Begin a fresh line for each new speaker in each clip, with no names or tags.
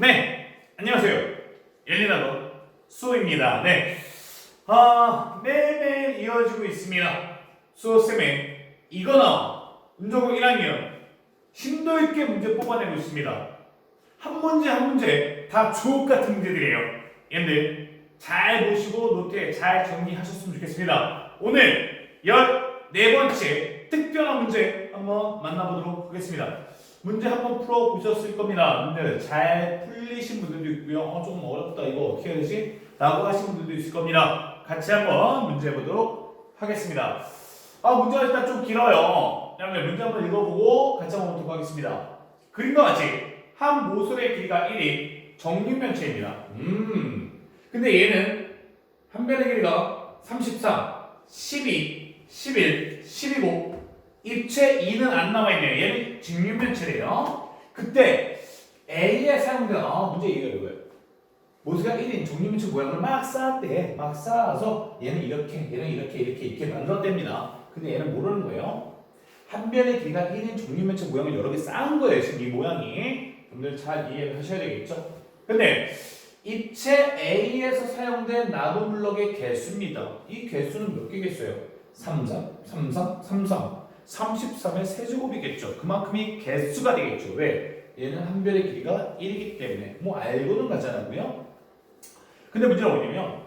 네, 안녕하세요. 열리나고 수호입니다. 네, 아 매일매일 이어지고 있습니다. 수호쌤의 이거나 운전공 1학년 심도 있게 문제 뽑아내고 있습니다. 한 문제 한 문제 다 주옥 같은 문제들이에요. 얘들 잘 보시고 노트에 잘 정리하셨으면 좋겠습니다. 오늘 14번째 특별한 문제 한번 만나보도록 하겠습니다. 문제 한번 풀어보셨을 겁니다. 문제를 잘 풀리신 분들도 있고요. 어, 조금 어렵다. 이거 어떻게 해야 되지? 라고 하신 분들도 있을 겁니다. 같이 한번 문제 보도록 하겠습니다. 아, 문제가 일단 좀 길어요. 그러면 문제 한번 읽어보고 같이 한번 보도록 하겠습니다. 그림과 같이 한 모서리의 길이가 1이 정육면체입니다. 음. 근데 얘는 한 변의 길이가 33, 12, 11, 12고 입체 2는 안 나와 있네요. 얘는 직육면체래요. 그때 A에 사용되는 아, 문제 이거 이거예요. 모세가 1인 종류면체 모양을 막 쌓았대. 막 쌓아서 얘는 이렇게, 얘는 이렇게, 이렇게, 이렇게 만들었답니다. 근데 얘는 모르는 거예요. 한 변의 길이가 1인 종류면체 모양을 여러 개 쌓은 거예요. 지금 이 모양이. 여러분들 잘 이해를 하셔야 되겠죠? 근데 입체 A에서 사용된 나무 블럭의 개수입니다. 이 개수는 몇 개겠어요? 3, 3, 3, 3, 3, 3. 33의 세제곱이겠죠. 그만큼이 개수가 되겠죠. 왜? 얘는 한 별의 길이가 1이기 때문에 뭐 알고는 가잖아요. 근데 문제가 뭐냐면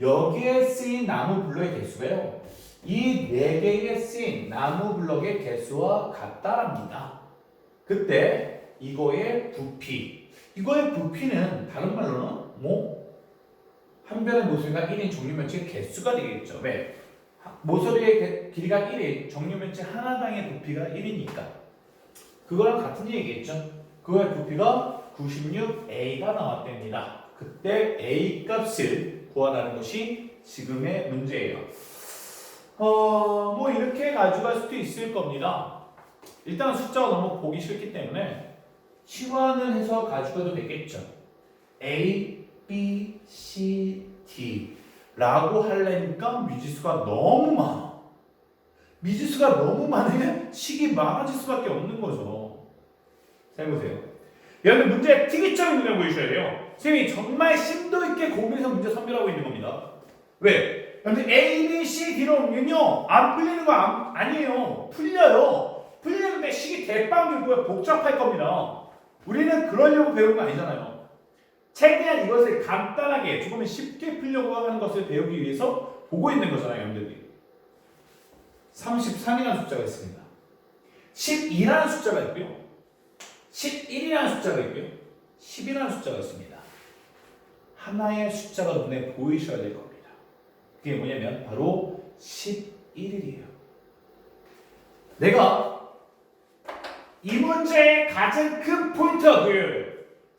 여기에 쓰인 나무 블럭의 개수가요. 이 네 개에 쓰인 나무 블럭의 개수와 같다랍니다. 그때 이거의 부피, 이거의 부피는 다른 말로는 뭐한 별의 모서리가 1인 종류면체 개수가 되겠죠. 왜? 모서리의 개- 길이가 1인 정류면체 하나당의 부피가 1이니까 그거랑 같은 얘기겠죠. 그거의 부피가 96A가 나왔답니다. 그때 A 값을 구하라는 것이 지금의 문제예요. 어, 뭐 이렇게 가져갈 수도 있을 겁니다. 일단 숫자가 너무 보기 싫기 때문에 치환을 해서 가져가도 되겠죠. A, B, C, D 라고 하려니까 미지수가 너무 많아. 미지수가 너무 많으면 식이 많아질 수밖에 없는 거죠. 자, 해보세요. 여러분 문제 특이점이 눈에 보이셔야 돼요. 선생님이 정말 심도 있게 고민해서 문제 선별하고 있는 겁니다. 왜? 여러분 A, B, C, D로 오면요 안 풀리는 거 안, 아니에요. 풀려요. 풀리는데 식이 대빵이고요 복잡할 겁니다. 우리는 그러려고 배우는 거 아니잖아요. 최대한 이것을 간단하게 조금 쉽게 풀려고 하는 것을 배우기 위해서 보고 있는 거잖아요, 여러분들이. 33이라는 숫자가 있습니다. 12라는 숫자가 있고요. 11이라는 숫자가 있고요. 10이라는 숫자가 있습니다. 하나의 숫자가 눈에 보이셔야 될 겁니다. 그게 뭐냐면 바로 11이에요. 내가 이 문제의 가장 큰 포인트가 그거예요.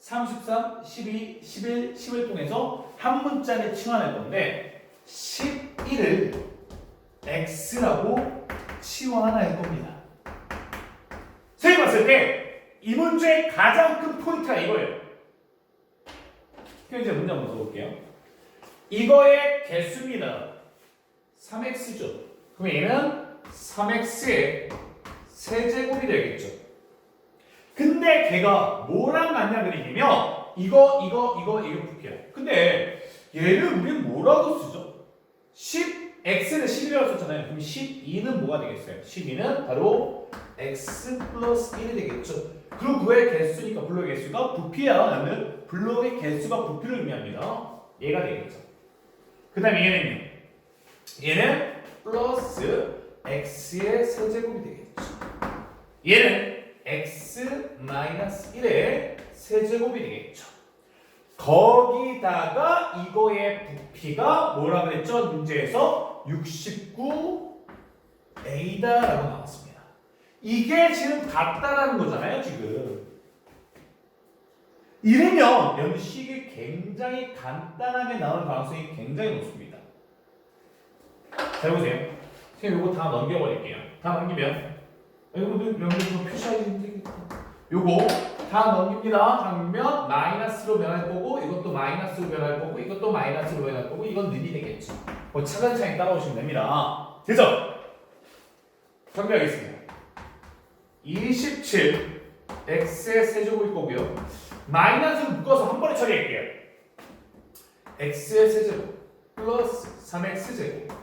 33, 12, 11, 10을 통해서 한 문자를 치환할 건데 11을 x라고 치환할 겁니다. 선생님 봤을 때 이 문제의 가장 큰 포인트가 이거예요. 그럼 이제 문제 한번 써볼게요. 이거의 개수입니다. 3x죠. 그럼 얘는 3x의 세제곱이 되겠죠. 근데 걔가 뭐랑 같냐 그리냐면 이거 이거 이거 이거 부피야. 근데 얘를 우리 뭐라고 쓰죠? 10 x는 11이라고 썼잖아요. 그럼 12는 뭐가 되겠어요? 12는 바로 x 플러스 1이 되겠죠. 그리고 그의 개수니까 블록의 개수가 부피야. 라는 블록의 개수가 부피를 의미합니다. 얘가 되겠죠. 그 다음에 얘는요. 얘는 플러스 x의 세제곱이 되겠죠. 얘는 x 마이너스 1의 세제곱이 되겠죠. 거기다가 이거의 부피가 뭐라 그랬죠? 문제에서 69A다라고 나왔습니다. 이게 지금 같다라는 거잖아요, 지금. 이러면 여러분 식이 굉장히 간단하게 나올 가능성이 굉장히 높습니다. 자, 보세요. 선생님 이거 다 넘겨버릴게요. 다 넘기면 여러분들 좀 표시하기 힘들겠다. 요거 다 넘깁니다. 다 넘기면 마이너스로 변할 거고 이것도 마이너스로 변할 거고 이것도 마이너스로 변할 거고 이건 는이 되겠죠. 뭐 차근차근 따라오시면 됩니다. 그래서 정리하겠습니다. 27 x의 세제곱일 거고요. 마이너스를 묶어서 한 번에 처리할게요. x의 세제곱 플러스 3x 제곱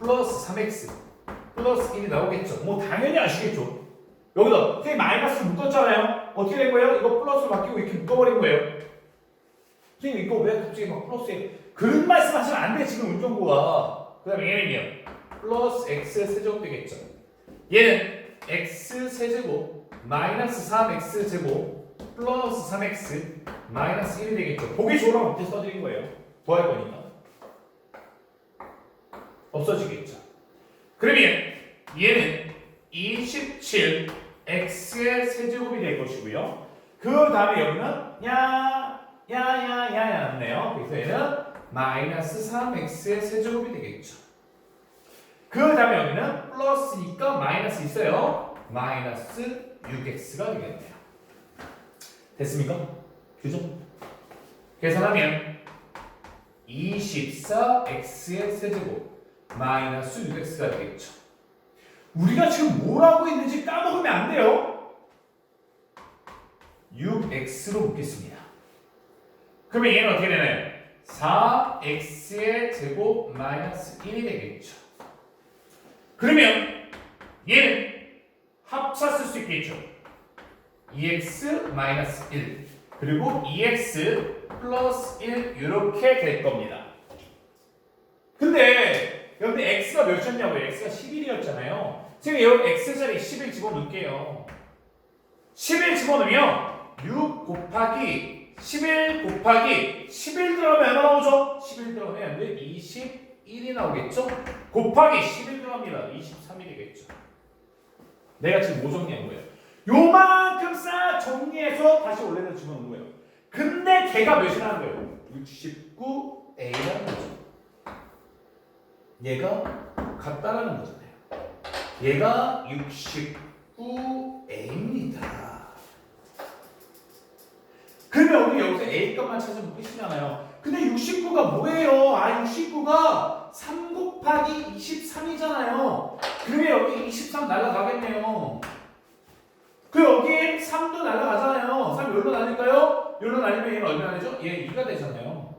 플러스 3x 플러스 1이 나오겠죠. 뭐 당연히 아시겠죠. 여기다 선생님 마이너스를 묶었잖아요. 어떻게 된 거예요? 이거 플러스로 바뀌고 이렇게 묶어버린 거예요. 선생님 이거 왜 갑자기 막 플러스에 그런 말씀 하시면 안 돼 지금 운전부가. 그 다음에 얘는요. 플러스 x 세제곱 되겠죠. 얘는 x 세제곱 마이너스 3x 제곱 플러스 3x 마이너스 1이 되겠죠. 보기 좋으라고 밑에 써드린 거예요. 더할 거니까. 없어지겠죠. 그러면 얘는 27 x의 세제곱이 될 것이고요. 그 다음에 여기는 야, 야, 야, 야, 야였네요. 그래서 얘는 마이너스 3x의 세제곱이 되겠죠. 그 다음에 여기는 플러스니까 마이너스 있어요. 마이너스 6x가 되겠네요. 됐습니까? 그죠? 계산하면 24x의 세제곱 마이너스 6x가 되겠죠. 우리가 지금 뭘 하고 있는지 까먹으면 안 돼요. 6x로 묶겠습니다. 그러면 얘는 어떻게 되나요? 4x의 제곱 마이너스 1이 되겠죠. 그러면 얘는 합차 쓸 수 있겠죠. 2x 마이너스 1 그리고 2x 플러스 1 이렇게 될 겁니다. 근데 여기 x가 몇이었냐고요? x가 11이었잖아요. 지금 여기 x자리 11 집어넣을게요. 11 집어넣으면 6 곱하기 11 곱하기 11 들어가면 얼마 나오죠? 11 들어가면 21이 나오겠죠? 곱하기 11 들어갑니다. 23이 되겠죠. 내가 지금 뭐 정리한 거예요? 요만큼 싹 정리해서 다시 원래대로 집어넣은 거예요. 근데 걔가 몇이라는 거예요? 69A라는 거죠. 얘가 같다라는 거잖아요. 얘가 69A입니다. 그러면 우리 여기서 A 값만 찾으면 끝이잖아요. 근데 69가 뭐예요? 아 69가 3 곱하기 23이잖아요. 그러면 여기 23 날라가겠네요. 그 여기 3도 날라가잖아요. 3 여기로 날릴까요? 여기로 날리면 얘는 얼마나 되죠? 얘 2가 되잖아요.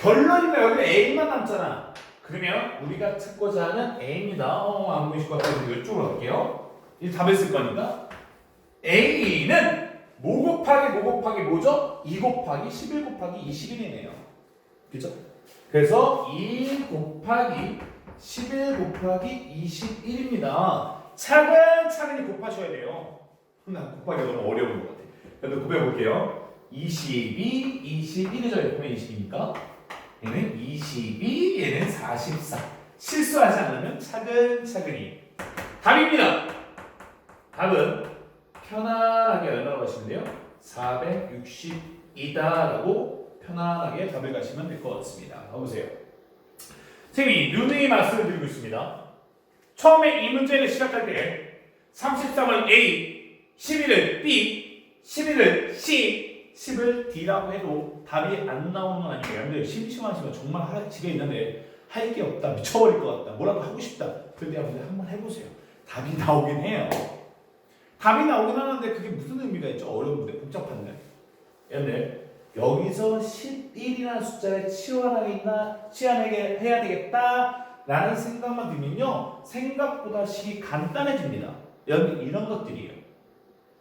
결론이면 여기 A만 남잖아. 그러면 우리가 찾고자 하는 A입니다. 어, 안 보이실 것 같아서 이쪽으로 갈게요. 이 답을 쓸 거니까. A는 뭐 곱하기 뭐 곱하기 뭐죠? 2 곱하기 11 곱하기 21이네요. 그죠? 그래서 2 곱하기 11 곱하기 21입니다. 차근차근히 곱하셔야 돼요. 난 곱하기가 너무 어려운 것 같아. 그래도 곱해볼게요. 22, 21을 저희 곱하면 20이니까 얘는 22, 얘는 44. 실수하지 않으면 차근차근히. 답입니다. 답은 편안하게 얼마로 가시면 돼요? 462다라고 편안하게 답을 가시면 될 것 같습니다. 가보세요. 선생님이 누누이 말씀을 드리고 있습니다. 처음에 이 문제를 시작할 때 33을 A, 11을 B, 11을 C, 10을 D라고 해도 답이 안 나오는 건 아니에요. 근데 심심하시면 정말 하, 집에 있는데 할 게 없다, 미쳐버릴 것 같다, 뭐라도 하고 싶다. 그럴 때 한번 해보세요. 답이 나오긴 해요. 답이 나오긴 하는데 그게 무슨 의미가 있죠? 어려운데 복잡한데. 근데 여기서 11이라는 숫자를 치환하겠나 치환하게 해야 되겠다라는 생각만 들면요 생각보다 식이 간단해집니다. 여러분 이런 것들이에요.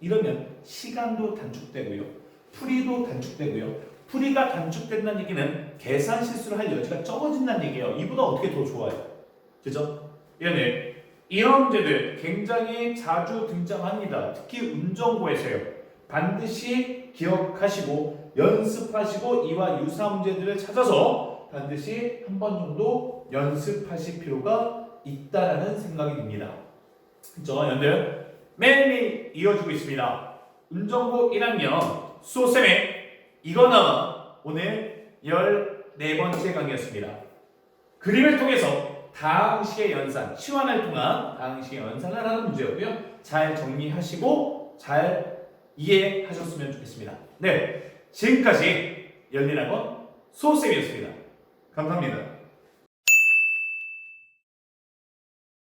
이러면 시간도 단축되고요, 풀이도 단축되고요. 풀이가 단축된다는 얘기는 계산 실수를 할 여지가 적어진다는 얘기예요. 이보다 어떻게 더 좋아요? 그죠? 얘네 이런 문제들 굉장히 자주 등장합니다. 특히 운전고에서요. 반드시 기억하시고 연습하시고 이와 유사한 문제들을 찾아서 반드시 한 번 정도 연습하실 필요가 있다라는 생각이 듭니다. 그죠? 여러분들 매일매일 이어지고 있습니다. 운전고 1학년 수호쌤의 이거는 오늘 14번째 강의였습니다. 그림을 통해서 다항식의 연산, 치환을 통한 다항식의 연산을 하는 문제였고요. 잘 정리하시고 잘 이해하셨으면 좋겠습니다. 네, 지금까지 열린 학원 수호쌤이었습니다. 감사합니다.